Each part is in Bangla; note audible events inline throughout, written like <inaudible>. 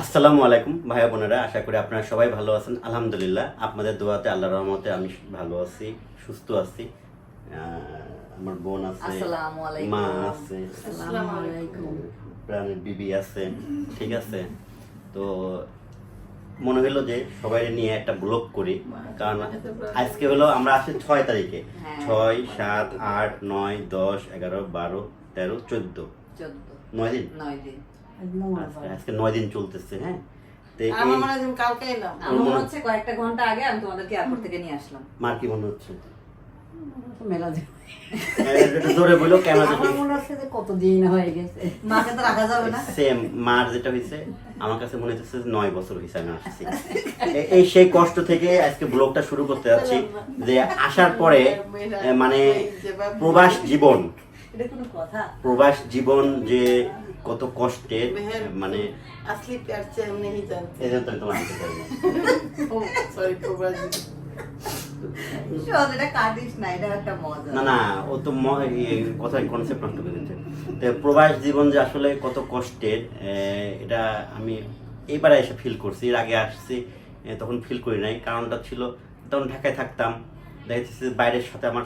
আসসালামু আলাইকুম ভাইয়া বোনেরা আশা করি আপনারা সবাই ভালো আছেন। আলহামদুলিল্লাহ আপনাদের দোয়াতে আল্লাহর রহমতে আমি ভালো আছি সুস্থ আছি। আমার বোন আছে মা আছে প্রাণের বিবি আছে ঠিক আছে? তো মনে হলো যে সবাই নিয়ে একটা ব্লগ করি কারণ আজকে হলো আমরা আসি ছয় তারিখে। হ্যাঁ। ছয় সাত আট নয় দশ এগারো বারো তেরো চোদ্দ। নয় দিন? নয় দিন। আজকে নয় দিন চলতেছে হ্যাঁ? আমার মনে হয় কালকে এলাম। আমার মনে হচ্ছে কয়েকটা ঘণ্টা আগে আমি তোমাদেরকে এয়ারপোর্ট থেকে নিয়ে আসলাম। মার কি মনে হচ্ছে? মেলা জোরে বলো কেন মনে হচ্ছে যে কতদিন হয়ে গেছে। মাকে তো রাখা যাবে না। সেম মার যেটা হয়েছে আমার কাছে মনে হচ্ছে নয় বছর হয়েছে আমি আসছি। এই সেই কষ্ট থেকে আজকে ব্লগটা শুরু করতে যাচ্ছি যে আসার পরে মানে প্রবাস জীবন। এটা কোনো কথা? প্রবাস জীবন যে কত কষ্টে মানে আসলি পারছে আমি নেই জানতে। এটা তো তোমার আনতে পারি না। সরি প্রবাস জীবন যে আসলে কত কষ্টের এটা আমি এইবারে এসে ফিল করছি এর আগে আসছি তখন ফিল করি নাই। কারণটা ছিল তখন ঢাকায় থাকতাম দেখা যাচ্ছে বাইরের সাথে আমার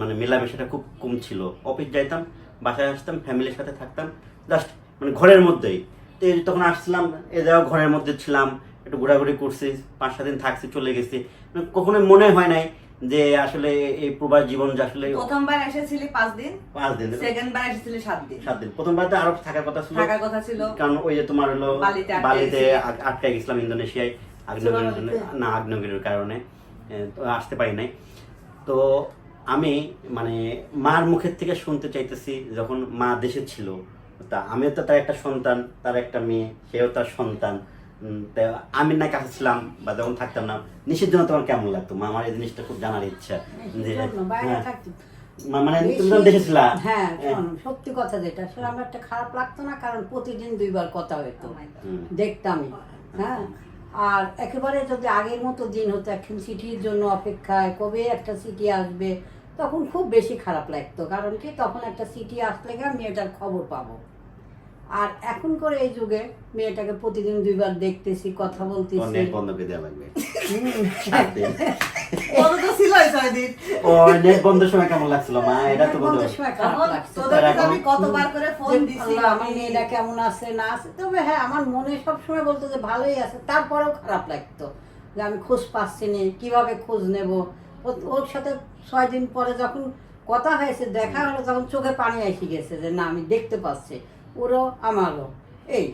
মানে মেলামেশাটা খুব কম ছিল। অফিস যাইতাম বাসায় আসতাম ফ্যামিলির সাথে থাকতাম জাস্ট মানে ঘরের মধ্যেই। তো তখন আসছিলাম এ যাও ঘরের মধ্যে ছিলাম একটু ঘোরাঘুরি করছি পাঁচ সাত দিন থাকছি চলে গেছি। মানে কখনোই মনে হয় নাই যে আসলে এই প্রবাস জীবন যে আসলে প্রথমবার এসেছিলি পাঁচ দিন পাঁচ দিন সেকেন্ড বার এসেছিলি সাত দিন। সাত দিন। প্রথমবার তো আরও থাকার কথা ছিল। থাকার কথা ছিল। কারণ ওই যে তোমার হলো বালিতে আটকে গেছিলাম ইন্দোনেশিয়ায় আগ্নেয়গিরির জন্য। না আগ্নেয়গিরির কারণে তো আসতে পারি নাই। তো আমি মানে মার মুখের থেকে শুনতে চাইতেছি যখন মা দেশে ছিল। তা আমিও তো তার একটা সন্তান তার একটা মেয়ে সেও তার সন্তান। আমি না কাছে ছিলাম বা যখন থাকতাম না নিষের জন্য তোমার কেমন লাগতো? মা আমার এই জিনিসটা খুব জানার ইচ্ছা। যে হ্যাঁ, মা- মানে তুমি যখন দেশে ছিলা হ্যাঁ। সত্যি কথা যেটা সেটা আমার একটা খারাপ লাগতো না কারণ প্রতিদিন দুইবার কথা. হুম। দেখতামই হ্যাঁ। আর একেবারে যদি আগের মতো দিন হতো এখন চিঠির জন্য অপেক্ষায় কবে একটা চিঠি আসবে তখন খুব বেশি খারাপ লাগতো কারণ কি? তখন একটা চিঠি আসলে গা মেয়েটার খবর পাবো। আর এখন করে এই যুগে মেয়েটাকে প্রতিদিন দুইবার দেখতেছি কথা বলতেছি। অনেক বন্ধ করে দেওয়া লাগবে। <laughs> সময় কেমন লাগছিল মা? এটা তো বলতে সময় খারাপ তখন লাগছে। তোদেরকে তো আমি কতবার করে ফোন দিছি। আমার মেয়েটা কেমন আছে না আছে? তবে হ্যাঁ আমার মনে সবসময় বলতো যে ভালোই আছে। তারপরেও খারাপ লাগতো যে আমি খোঁজ পাচ্ছি না কীভাবে খোঁজ নেব? ও- ওর সাথে ছয় দিন পরে যখন কথা হয়েছে দেখা হলো তখন চোখে পানি এসে গেছে যে না আমি দেখতে পাচ্ছি। ওরও আমারও। এই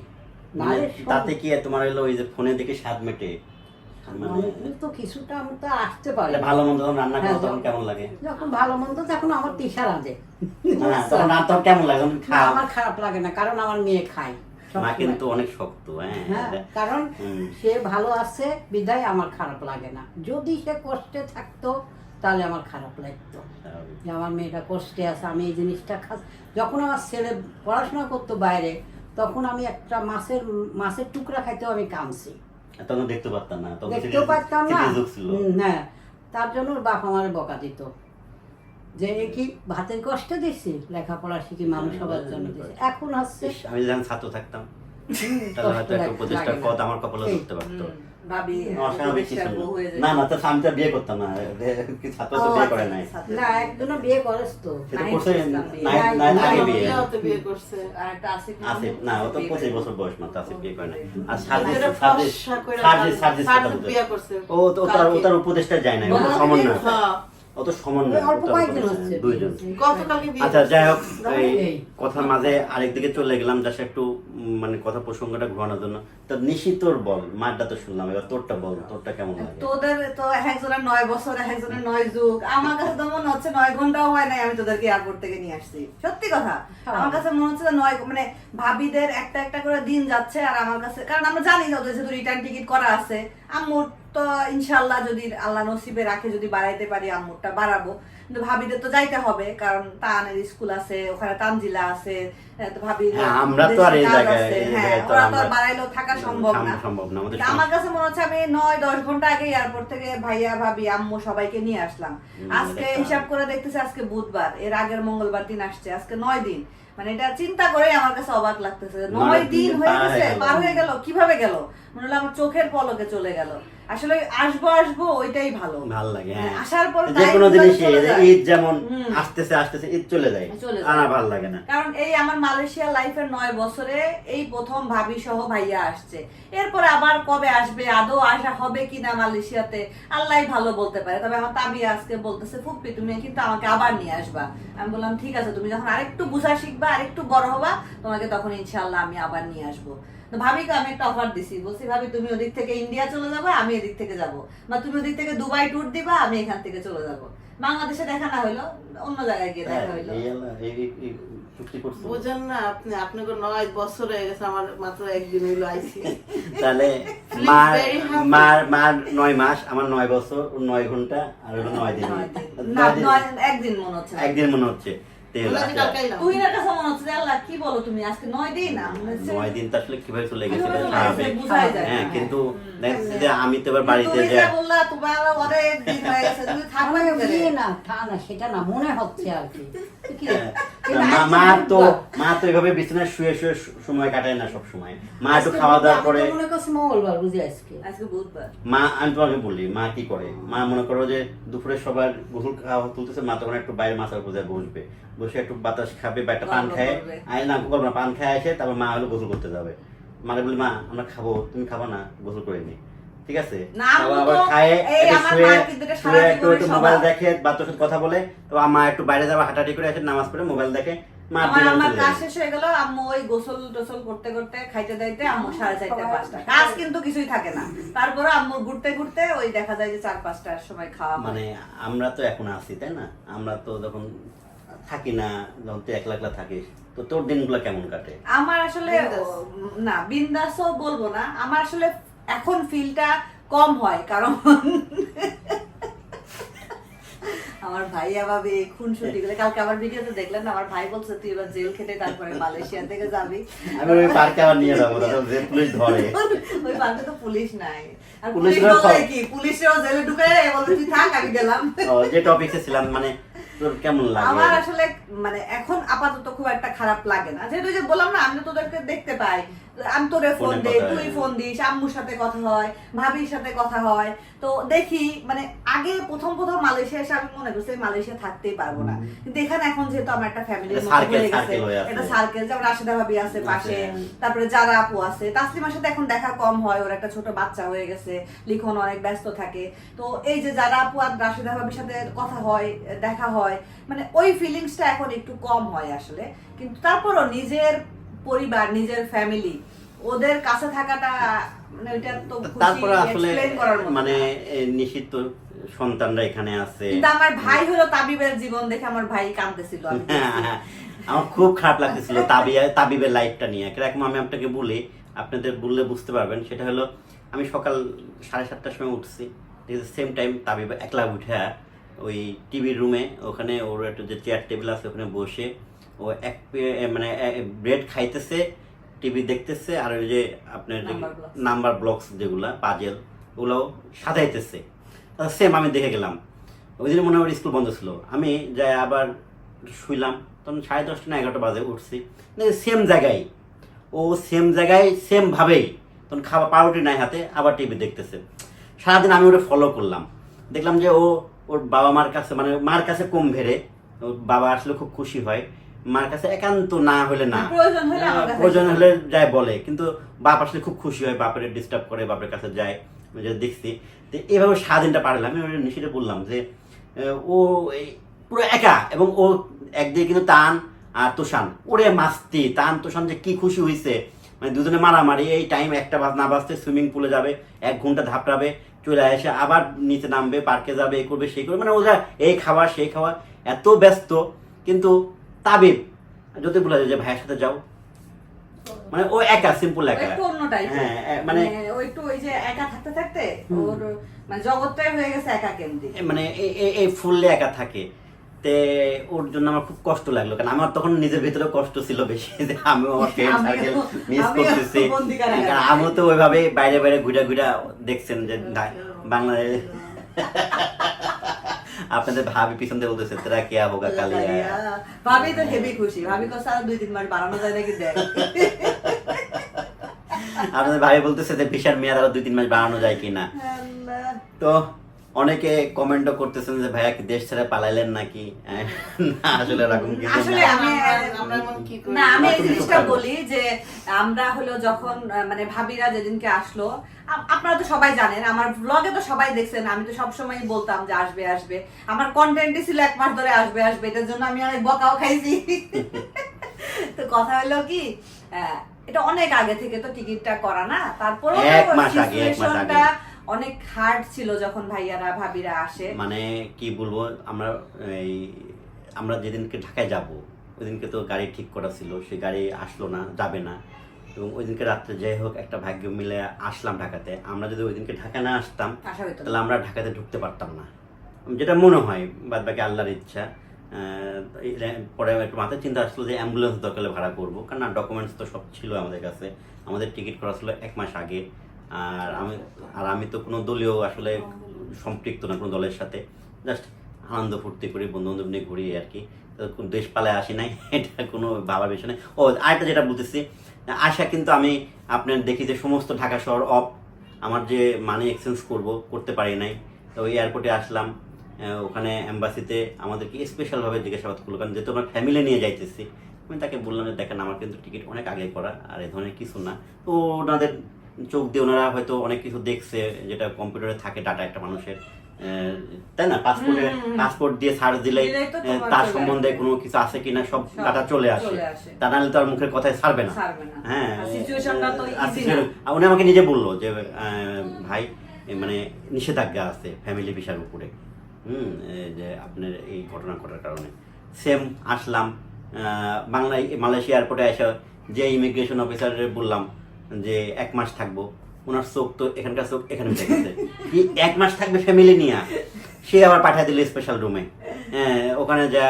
মানে তাতে কি তোমার হলো ওই যে ফোনে দেখে স্বাদ মেটে? তো কিছুটা আমি তো আসতে পারি। মানে ভালো মন্দ যখন রান্না করো হ্যাঁ, তখন কেমন লাগে? যখন ভালো মন্দ তখন আমার তিসা রাঁধে। তখন কেমন লাগে? আমার খারাপ লাগে না কারণ আমার মেয়ে খায়। মা কিন্তু অনেক শক্ত হ্যাঁ। হ্যাঁ কারণ সে ভালো আছে বিদায় আমার খারাপ লাগে না। যদি সে কষ্টে থাকতো তাহলে আমার খারাপ লাগতো। যে আমার মেয়েটা কষ্টে আছে আমি এই জিনিসটা খাস যখন আমার ছেলে পড়াশোনা করতো বাইরে তখন আমি একটা মাছের মাছের টুকরা খাইতেও আমি কামছি তখন দেখতে পারতাম না দেখতেও পারতাম হ্যাঁ। তার জন্য বাপ আমার বকা দিত। যে কি ভাতের কষ্ট দিচ্ছি? লেখাপড়া শিখি মানুষ হবার জন্য দিচ্ছি। এখন হচ্ছে আমি যখন ছাত্র থাকতাম তাহলে হয়তো একটা উপদেষ্টার আমার কপালে ধরতে পারতো। হয়ে না। যায়। না না তো আমি তো বিয়ে করতাম না ছাত্র তো ও, বিয়ে করে নাই। না একজনও বিয়ে করেছ তো। সেটা নাইন করছে ইসলাম বিয়ে। নাই- নাই- নাই, আগে বিয়ে বিয়ে করছে। আর একটা আসিফ আসিফ না ও তো পঁচিশ বছর বয়স মাত্র আসিফ বিয়ে করে নাই। আর সার্জিস সার্জিস সার্জিস সার্জিস কথা সার্জিস বলতে। বিয়ে করছে। ও তো তার ও তার উপদেশটা যায় না সমন্বয়। হ্যাঁ ও তো সমন্বয় ওই অল্প ও তার কয়েকদিন উপদেষ্টা, হচ্ছে দুইজন আচ্ছা যাই হোক এই। কথার মাঝে আরেকদিকে চলে গেলাম যাতে একটু মানে কথা প্রসঙ্গটা ঘোরানোর জন্য। তো নিশিতর বল মারটা তো শুনলাম এবার তোরটা বল তোরটা কেমন লাগে? তোদের তো একজনের নয় বছর একজনের নয় যুগ। আমার কাছে তো মনে হচ্ছে নয় ঘন্টাও হয় নাই আমি তোদেরকে এয়ারপোর্ট থেকে নিয়ে আসছি। সত্যি কথা। আমার কাছে মনে হচ্ছে যে নয় মানে ভাবিদের একটা একটা করে দিন যাচ্ছে আর আমার কাছে কারণ আমরা জানি না ওদের যেহেতু রিটার্ন টিকিট করা আছে। আম্মুর তো ইনশাল্লাহ যদি আল্লাহ নসিবে রাখে যদি বাড়াইতে পারি আম্মুরটা বাড়াবো। কিন্তু ভাবিদের তো যাইতে হবে কারণ তানের স্কুল আছে ওখানে তানজিলা আছে তো ভাবি হ্যাঁ, আমরা তো আর এই জায়গায়- হ্যাঁ ওরা তো বাড়াইলেও থাকা সম্ভব না। সম্ভব না আমার কাছে মনে হচ্ছে আমি নয় দশ ঘণ্টা আগে এয়ারপোর্ট থেকে ভাইয়া ভাবি আম্মু সবাইকে নিয়ে আসলাম। আজকে হিসাব করে দেখতেছি আজকে বুধবার এর আগের মঙ্গলবার দিন আসছে আজকে নয় দিন। মানে এটা চিন্তা করে আমার কাছে অবাক লাগতেছে। নয় দিন হয়ে গেছে। পার হয়ে গেল কীভাবে গেল? মনে হলো আমার চোখের পলকে চলে গেল। আসলে আসব আসব ওইটাই ভালো। ভালো লাগে হ্যাঁ, হ্যাঁ। আসার পর যে কোনো যায়। ঈদ যেমন আসতেছে আসতেছে ঈদ চলে যায়। ভালো লাগে না। কারণ এই আমার মালয়েশিয়া লাইফের নয় বছরে এই প্রথম ভাবি সহ ভাইয়া আসছে। এরপরে আবার কবে আসবে আদৌ আসা হবে কিনা মালয়েশিয়াতে আল্লাহ ভালো বলতে পারে। তবে আমার তাবিয়া আজকে বলতেছে ফুপ্পি তুমি কিন্তু আমাকে আবার নিয়ে আসবা। আমি বললাম ঠিক আছে তুমি যখন আরেকটু বুঝা শিখবা আরেকটু বড় হবা তোমাকে তখন ইনশাআল্লাহ আমি আবার নিয়ে আসব। তো ভাবিকে আমি একটা অফার দিছি। বলছি ভাবি তুমি ওদিক থেকে ইন্ডিয়া চলে যাবে আমি এদিক থেকে যাব। বা তুমি ওদিক থেকে দুবাই ট্যুর দিবা আমি এখান থেকে চলে যাব। বাংলাদেশে দেখা না হইল অন্য জায়গায় গিয়ে দেখা হইল। বুঝেন না আপনি আপনাকে নয় বছর হয়ে গেছে আমার মাত্র একদিন হইল আইসি। তাহলে মার মার মার নয় মাস আমার নয় বছর নয় ঘণ্টা আর নয় দিন। নয় দিন। না নয় দিন। নয় একদিন মনে হচ্ছে। একদিন মনে হচ্ছে। কি বলো তুমি আজকে নয় দিন না নয় দিন তো আসলে কীভাবে চলে গেছে। বোঝাই যায় হ্যাঁ কিন্তু। যে আমি তো এবার বাড়িতে তুমি যে যা বললা তোমার অনেক দিন হয়ে গেছে তুমি থাকবে আমার কোথায়? বিয়ে না সেটা না মনে হচ্ছে আর কি? হ্যাঁ, মা- মা তো মা তো এভাবে বিছানায় শুয়ে শুয়ে সময় কাটায় না সব সময় মা একটু খাওয়া দাওয়া করে। মনে করছি মঙ্গলবার বুঝি আজকে? আজকে বুধবার। মা আমি তোমাকে বলি মা কি করে? মা মনে করো যে দুপুরে সবার গোসল খাওয়া তুলতেছে মা তখন একটু বাইরে মাথার উপর বসবে। বসে একটু বাতাস খাবে বা একটা পান খায়। আয় না করব না পান খায় এসে তারপর মা হলো গোসল করতে যাবে। মানে বলি মা আমরা খাব তুমি খাব না গোসল করে নি। ঠিক আছে? আবার খায় শুয়ে একটু একটু মোবাইল দেখে বা তোর সাথে কথা বলে তো মা একটু বাইরে যাবে হাঁটাহাঁটি করে এসে নামাজ পড়ে মোবাইল দেখে আমার আমার কাজ শেষ হয়ে গেল আম্মু ওই গোসল টোসল করতে করতে খাইতে দাইতে আম্মু সাড়ে চারটা পাঁচটা। কাজ কিন্তু কিছুই থাকে না। তারপরে আম্মু ঘুরতে ঘুরতে ওই দেখা যায় যে চার পাঁচটার সময় খাওয়া মানে আমরা তো এখন আছি তাই না? আমরা তো যখন থাকি না যখন তুই একলা একলা থাকিস তো তোর দিনগুলো কেমন কাটে? আমার আসলে বিন্দাস। ও, না বিন্দাসও বলব না। আমার আসলে এখন ফিলটা কম হয় কারণ আমার ভাই আবার খুন ছুটি গেলে কালকে আমার ভিডিওতে দেখলেন আমার ভাই বলছে তুই এবার জেল খেটে তারপরে মালয়েশিয়া থেকে যাবি। আমি ওই পার্কে আবার নিয়ে যাব যে পুলিশ ধরে। ওই পার্কে তো পুলিশ নাই। আর পুলিশ সব- কি পুলিশেও জেলে ঢুকে তুই থাক আমি গেলাম। যে টপিকে ছিলাম মানে তোর কেমন আমার আসলে মানে এখন আপাতত খুব একটা খারাপ লাগে না। যেহেতু যে বললাম না আমি তো তোদেরকে দেখতে পাই। আমি তোরে ফোন দেই তুই ফোন দিস আম্মুর সাথে কথা হয় ভাবির সাথে কথা হয়। তো দেখি মানে আগে প্রথম প্রথম মালয়েশিয়া এসে আমি মনে করছি মালয়েশিয়া থাকতেই পারব না। কিন্তু এখানে এখন যেহেতু আমার একটা হয়ে গেছে আছে। একটা সার্কেল যেমন রাশিদা ভাবি আছে পাশে তারপরে যারা আপু আছে তাসলিমার সাথে এখন দেখা কম হয় ওর একটা ছোট বাচ্চা হয়ে গেছে লিখন অনেক ব্যস্ত থাকে। তো এই যে যারা আপু আর রাশিদা ভাবির সাথে কথা হয় দেখা হয় মানে ওই ফিলিংসটা এখন একটু কম হয় আসলে। কিন্তু তারপরও নিজের পরিবার নিজের ফ্যামিলি ওদের কাছে থাকাটা মানে ওইটা তো তারপরে আসলে মানে নিষিদ্ধ সন্তানরা এখানে আছে। কিন্তু আমার ভাই হলো তাবিবের জীবন দেখে আমার ভাই কাঁদতেছিল <laughs> আমার খুব খারাপ লাগতেছিল তাবিয়া তাবিবের লাইফটা নিয়ে। কীরকম আমি আপনাকে বলি আপনাদের বললে বুঝতে পারবেন সেটা হলো আমি সকাল সাড়ে সাতটার সময় উঠছি। সেম টাইম তাবিব একলা উঠে ওই টিভির রুমে ওখানে ওর একটা যে চেয়ার টেবিল আছে ওখানে বসে ও এক মানে ব্রেড খাইতেছে টিভি দেখতেছে আর ওই যে আপনার যে নাম্বার ব্লকস যেগুলা পাজেল ওগুলো সাজাইতেছে। সেম আমি দেখে গেলাম। ওই দিন মনে হয় স্কুল বন্ধ ছিল। আমি যাই আবার শুইলাম তখন সাড়ে দশটা না এগারোটা বাজে উঠছি। সেম জায়গায়। ও সেম জায়গায় সেম ভাবেই। তখন খাবার পাউরুটি নাই হাতে আবার টিভি দেখতেছে। সারাদিন আমি ওটা ফলো করলাম। দেখলাম যে ও ওর বাবা মার কাছে মানে মার কাছে কম ভেড়ে। ওর বাবা আসলে খুব খুশি হয়। মার কাছে একান্ত না হলে না। প্রয়োজন হলে যায় বলে। কিন্তু বাপ আসলে খুব খুশি হয় বাপের ডিস্টার্ব করে বাপের কাছে যায়। আমি যেটা দেখছি তো এইভাবে সারাদিনটা পারলাম আমি নিশিতে বললাম যে ও এই পুরো একা এবং ও একদিকে কিন্তু টান আর তোষান। ওরে মাস্তি তান তোষান যে কি খুশি হয়েছে মানে দুজনে মারামারি এই টাইম একটা বাজ না বাজতে সুইমিং পুলে যাবে এক ঘণ্টা ধাপটাবে চলে এসে আবার নিচে নামবে পার্কে যাবে এ করবে সেই করবে। মানে ওরা এই খাওয়া সেই খাওয়া এত ব্যস্ত। কিন্তু তাবিব। যদি বলা যায় যে ভাইয়ের সাথে যাও। মানে ও একা সিম্পল একা। একটু অন্য টাইপের হ্যাঁ মানে ও একটু ওই যে একা থাকতে থাকতে ওর মানে জগৎটাই হয়ে গেছে একা কেন্দ্রিক মানে এই ফুললে একা থাকে। তে ওর জন্য আমার খুব কষ্ট লাগল। কারণ আমার তখন নিজের ভিতরে কষ্ট ছিল বেশি <laughs> যে আমিও আমার ফ্রেন্ড সার্কেল মিস করতেছি। কারণ আমিও তো ওইভাবে বাইরে বাইরে ঘুরে ঘুরে দেখছেন যে বাংলাদেশ <laughs> আপনাদের ভাবি পিছন দিয়ে বলতেছে তেরা কে হোগা কালিয়া? ভাবি তো হেভি খুশি। ভাবি কষ্ট আর দুই তিন মাস বাড়ানো যায় নাকি দেখ? আপনাদের ভাই বলতেছে যে বিশাল মেয়াদ আরও দুই তিন মাস বাড়ানো যায় কিনা? তো অনেকে কমেন্টও করতেছেন যে ভাইয়া কি দেশ ছেড়ে পালাইলেন নাকি? না আসলে এরকম কিছু আসলে আমি আমরা এমন কি করি? না আমি এই জিনিসটা বলি যে আমরা হলো যখন মানে ভাবিরা যেদিনকে আসলো আপনারা তো সবাই জানেন আমার ব্লগে তো সবাই দেখছেন আমি তো সবসময় বলতাম যে আসবে আসবে। আমার কন্টেন্টই ছিল এক মাস ধরে আসবে আসবে এটার জন্য আমি অনেক বকাও খাইছি। <laughs> তো কথা হলো কি আহ, এটা অনেক আগে থেকে তো টিকিটটা করা না তারপরে এক অনেক হার্ড ছিল যখন ভাইয়ারা ভাবিরা আসে। মানে কি বলব আমরা এই আমরা যেদিনকে ঢাকায় যাব ওই দিনকে তো গাড়ি ঠিক করা ছিল সেই গাড়ি আসলো না যাবে না। এবং ওই দিনকে রাত্রে যাই হোক একটা ভাগ্য মিলে আসলাম ঢাকাতে। আমরা যদি ওই দিনকে ঢাকা না আসতাম তাহলে আমরা ঢাকাতে ঢুকতে পারতাম না। যেটা মনে হয় বাদ বাকি আল্লাহর ইচ্ছা পরে একটু মাথায় চিন্তা আসলো যে অ্যাম্বুলেন্স দরকার ভাড়া করব। কারণ ডকুমেন্টস তো সব ছিল আমাদের কাছে। আমাদের টিকিট করা ছিল এক মাস আগে। আর আমি আর আমি তো কোনো দলীয় আসলে সম্পৃক্ত না কোনো দলের সাথে। জাস্ট আনন্দ ফুর্তি করি বন্ধু বান্ধব নিয়ে ঘুরি আর কি। দেশ পালায় আসি নাই, <laughs> এটা কোনো বিষয় নেই। ও, আরেকটা যেটা বলতেছি, আশা কিন্তু আমি আপনার দেখি যে সমস্ত ঢাকা শহর অফ আমার যে মানি এক্সচেঞ্জ করব, করতে পারি নাই। তো এয়ারপোর্টে আসলাম ওখানে অ্যাম্বাসিতে আমাদেরকে স্পেশালভাবে জিজ্ঞাসাবাদ করল। কারণ যেহেতু আমরা ফ্যামিলি নিয়ে যাইতেছি, আমি তাকে বললাম যে, দেখেন, আমার কিন্তু টিকিট অনেক আগে করা, আর এই ধরনের কিছু না। তো ওনাদের চোখ দিয়ে ওনারা হয়তো অনেক কিছু দেখছে যেটা কম্পিউটারে থাকে ডাটা একটা মানুষের তাই না? পাসপোর্টে। পাসপোর্ট দিয়ে সার্চ তোমার তার সম্বন্ধে কোনো কিছু আছে কিনা সব ডাটা চলে আসে। তা নাহলে তো আর মুখের কথায় ছাড়বে না। হ্যাঁ উনি আমাকে নিজে বলল যে ভাই মানে নিষেধাজ্ঞা আছে ফ্যামিলি ভিসার উপরে। হুম যে আপনার এই ঘটনা ঘটার কারণে। সেম আসলাম আহ, বাংলা মালয়েশিয়া এয়ারপোর্টে এসে যে ইমিগ্রেশন অফিসারের বললাম যে এক মাস থাকব। ওনার চোখ তো, এখানকার চোখ এখানে এক মাস থাকবে ফ্যামিলি নিয়ে? সে আবার পাঠিয়ে দিল স্পেশাল রুমে ওখানে যা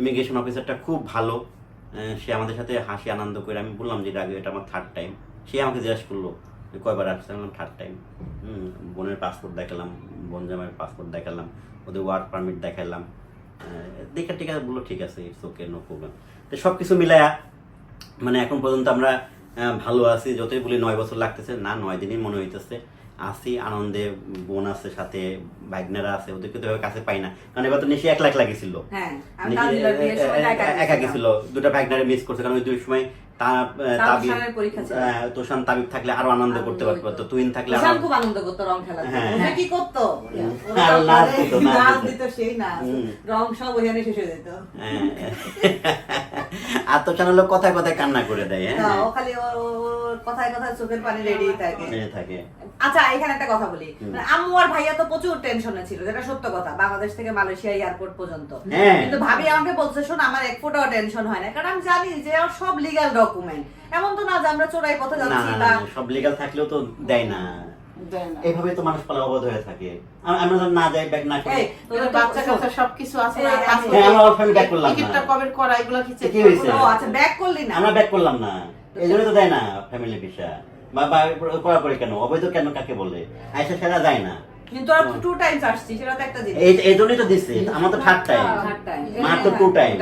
ইমিগ্রেশন অফিসারটা খুব ভালো। সে আমাদের সাথে হাসি আনন্দ করে, আমি বললাম যে আগে, এটা আমার থার্ড টাইম সে আমাকে জিজ্ঞাসা করল কয়বার আসছে আমি থার্ড টাইম বোনের পাসপোর্ট দেখালাম বোন জামাইয়ের পাসপোর্ট দেখালাম, ওদের ওয়ার্ক পারমিট দেখালাম। দেখে ঠিক আছে বলল, ঠিক আছে ইটস ওকে নো প্রবলেম তো সব কিছু মিলায়া মানে এখন পর্যন্ত আমরা ভালো আছি যতই বলি নয় বছর লাগতেছে না নয় দিনই মনে হইতেছে। আসি আনন্দে বোন আছে সাথে বাইকনারা আছে ওদেরকে তো কাছে পাই না। কারণ এবার তো নিশি এক লাখ হ্যাঁ এ- একা গেছিল। দুটো বাইকনারে মিস করছে কারণ ওই দুই সময় ছিল। তোষান তাবিব থাকলে আরও আনন্দ করতে আনন্দ পারতো হইতো। তুইন থাকলে আরও খুব আনন্দ করতো রং খেলা হ্যাঁ। কি করতো? তো দিত, সেই রং সব ওখানে শেষ হয়ে যেত। হ্যাঁ। আর তোষান হলো কথায় কথায় কান্না করে দেয় হ্যাঁ? ও খালি ওর কথায় কথায় চোখের পানি রেডি থাকে। এই থাকে। আচ্ছা এখানে একটা কথা বলি। মানে আম্মু আর ভাইয়া তো প্রচুর টেনশনে ছিল যেটা সত্য কথা বাংলাদেশ থেকে মালয়েশিয়া এয়ারপোর্ট পর্যন্ত। হ্যাঁ। কিন্তু ভাবি আমাকে বলছে শোন আমার এক ফোটাও টেনশন হয় না কারণ আমি জানি যে ওর সব লিগ্যাল ডকুমেন্ট এমন তো না যে আমরা চোরাই পথে যাচ্ছি না, বা না, সব লিগাল থাকলেও তো দেয় না। এইভাবে তো মানুষ পালা অবধ হয়ে থাকে। আমরা না যাই ব্যাগ না করি তোদের বাচ্চা কাচ্চা সবকিছু আছে না। হ্যাঁ, আমরা back করলাম না। টিকিটটা কবে করা এগুলো কি চেক ও আচ্ছা ব্যাক করলি না। আমরা ব্যাক করলাম না। তো দেয় না ফ্যামিলি ভিসা। বা বা করা করে কেন? অবৈধ কেন কাকে বলে? যায় না। কিন্তু আর টু টাইমস আসছি সেটা তো একটা জিনিস। এই জন্যই তো দিচ্ছে আমার তো থার্ড টাইম. মাত্র হ্যাঁ, টু টাইম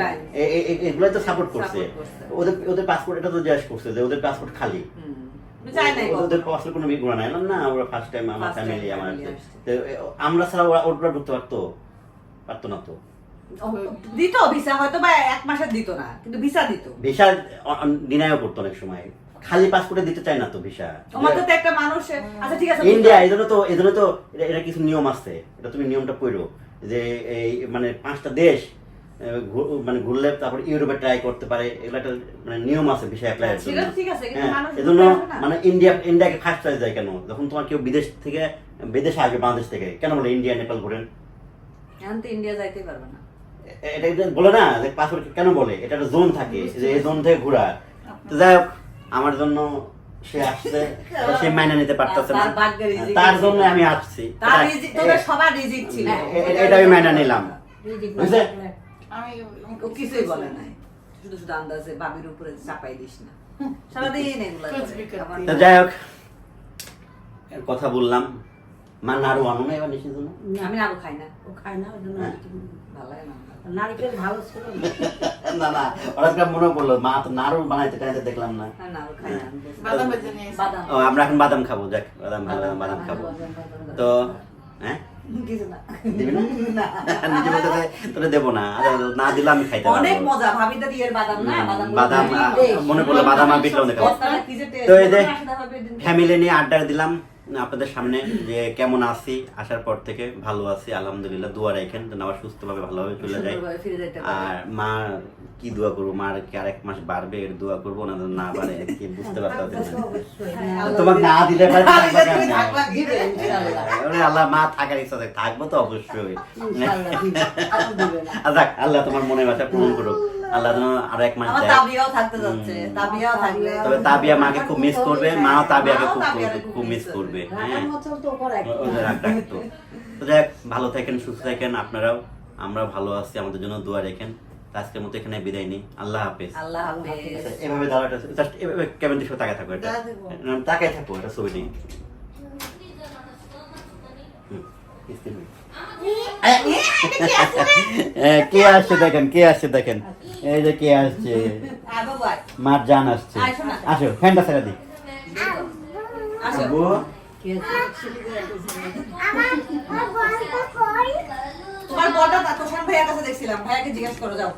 এগুলো তো সাপোর্ট করছে। ওদের ওদের পাসপোর্ট এটা তো জিজ্ঞাসা করছে যে ওদের পাসপোর্ট খালি। ওদের পাসপোর্ট কোনো বিগুণা নাই। না ওরা ফার্স্ট টাইম আমার ফ্যামিলি আমার family আসছে। তো, এ, আমরা ছাড়া ওরা ওরা ঢুকতে পারতো? পারতো না তো। দিত ভিসা হয়তো বা এক মাসের দিত না কিন্তু ভিসা দিত। ভিসা ডিনাইও করতো অনেক সময়। খালি পাসপোর্টে দিতে চায় না তো ভিসা। আমার তো একটা মানুষ আচ্ছা ঠিক আছে ইন্ডিয়া এই জন্য তো এই জন্য তো এটা- কিছু নিয়ম আছে। এটা তুমি নিয়মটা পড়ো যে এই মানে পাঁচটা দেশ মানে ঘুরলে তারপর ইউরোপে ট্রাই করতে পারে এগুলো একটা মানে নিয়ম আছে ভিসা অ্যাপ্লাই ঠিক আছে, কিন্তু হ্যাঁ এজন্য। মানে ইন্ডিয়া ইন্ডিয়াকে ফার্স্ট চয়েস যায় কেন? যখন তোমার কেউ বিদেশ থেকে বিদেশে আসবে বাংলাদেশ থেকে কেন বলে ইন্ডিয়া নেপাল ঘুরেন? ইন্ডিয়া যাইতেই পারবে না। এটা বলে না যে পাসপোর্ট কেন বলে? এটা একটা জোন থাকে যে এই জোন থেকে ঘোরা। তো যাই হোক আমার জন্য সে আসছে সে মাইনে নিতে পারতেছে না। তার ছিল। জন্য আমি আসছি। এটা আমি মাইনে নিলাম। বুঝলে? আমি ও কিছুই বলে নাই। শুধু শুধু আন্দাজে বাবির উপরে চাপাই দিস না। সারাদিন এগুলো যাই হোক কথা বললাম। মা নাড়ু আনো না এবার নিশ্চিত জন্য আমি আরও খাই না। ও না ওই জন্য হ্যাঁ। ভালো লাগে না নারিকেল ভালো ছিল না। <laughs> না না হঠাৎ করে মনে পড়ল মা তো নাড়ু বানাইতে দেখলাম না। খাই বাদাম আমরা এখন বাদাম খাব যাক বাদাম বাদাম খাব। তো হ্যাঁ? কিছু না <laughs> নিজে বলতে তোরে দেবো না না দিলে আমি খাইতে অনেক মজা বাদাম না বাদাম মনে পড়ল বাদাম আর বিটলাম তো এই যে ফ্যামিলি নিয়ে আড্ডা দিলাম। আপনাদের সামনে যে কেমন আছি আসার পর থেকে ভালো আছি আলহামদুলিল্লাহ দোয়া রাখেন যেন আবার সুস্থভাবে ভালোভাবে চলে যায়। আর মা কি দোয়া করব? মার কি আরেক মাস বাড়বে এর দোয়া করব? না না বাড়ে কি বুঝতে। হ্যাঁ, তোমাকে না দিলে পারে না দিলে ইনশাআল্লাহ। ওরে আল্লাহ মা থাকার ইচ্ছা থাকে থাকব তো অবশ্যই। যাক <laughs> আল্লাহ তোমার মনের বাসা পূরণ করুক। আল্লাহ যেন আরও এক মাস আমার তাবিয়াও থাকতে যাচ্ছে। তাবিয়াও থাকলে তবে তাবিয়া মাকে খুব মিস করবে মাও তাবিয়াকে খুব খুব মিস করবে। হ্যাঁ। তো রাখতো। যাই ভালো থাকেন সুস্থ থাকেন আপনারাও আমরা ভালো আছি আমাদের জন্য দোয়া রেখেন। আজকের মতো এখানে বিদায় নিই। আল্লাহ হাফেজ। আল্লাহ হাফেজ। আচ্ছা, এভাবে দাঁড়াটা জাস্ট এভাবে দিকে তাকায় থাকো এটা। তাকায় থাকো এটা ছবি নেই <laughs> কে আসছে? দেখেন কে আসছে দেখেন। এই যে কে আসছে? মার জান আসছে। আসো ফ্যানটা ছেড়ে দি? তোমার বড়টা ভাইয়ার কাছে দেখছিলাম। ভাইয়াকে জিজ্ঞেস করো যাও।